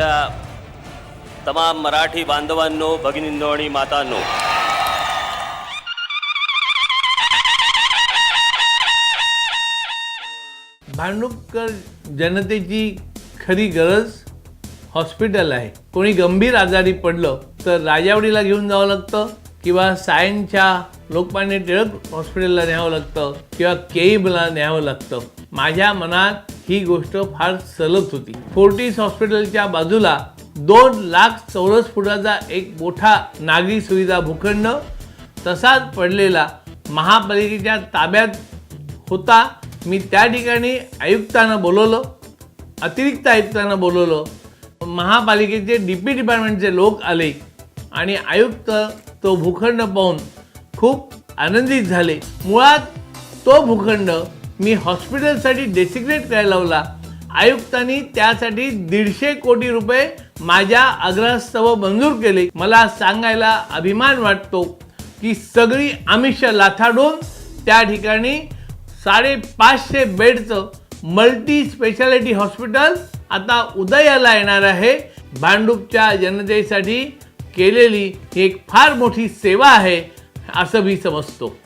माझ्या तमाम मराठी बांधवांनो भगिनींनो आणि मातांनो. भांडुपकर जनतेची खरी गरज हॉस्पिटल आहे. कोणी गंभीर आजारी पडलं तर राजावडीला घेऊन जावं लागतं किंवा सायनच्या लोकमान्य टिळक हॉस्पिटलला न्यावं लागतं किंवा केईबला न्यावं लागतं. माझ्या मनात ही गोष्ट फार सलत होती. फोर्टिस हॉस्पिटलच्या बाजूला दोन लाख चौरस फुटाचा एक मोठा नागरी सुविधा भूखंड तसाच पडलेला महापालिकेच्या ताब्यात होता. मी त्या ठिकाणी आयुक्तांना बोलवलं अतिरिक्त आयुक्तांना बोलवलं. महापालिकेचे डी पी डिपार्टमेंटचे लोक आले आणि आयुक्त तो भूखंड पाहून खूप आनंदित झाले. मुळात तो भूखंड मी हॉस्पिटलसाठी डेसिग्नेट करायला लावला. आयुक्तांनी त्यासाठी दीडशे कोटी रुपये माझ्या आग्रहास्तव मंजूर केले. मला सांगायला अभिमान वाटतो की सगळी आमिष लाथाडून त्या ठिकाणी साडेपाचशे बेडचं मल्टी स्पेशालिटी हॉस्पिटल आता उदयाला येणार आहे. भांडूपच्या जनतेसाठी केलेली ही एक फार मोठी सेवा आहे असं मी समजतो.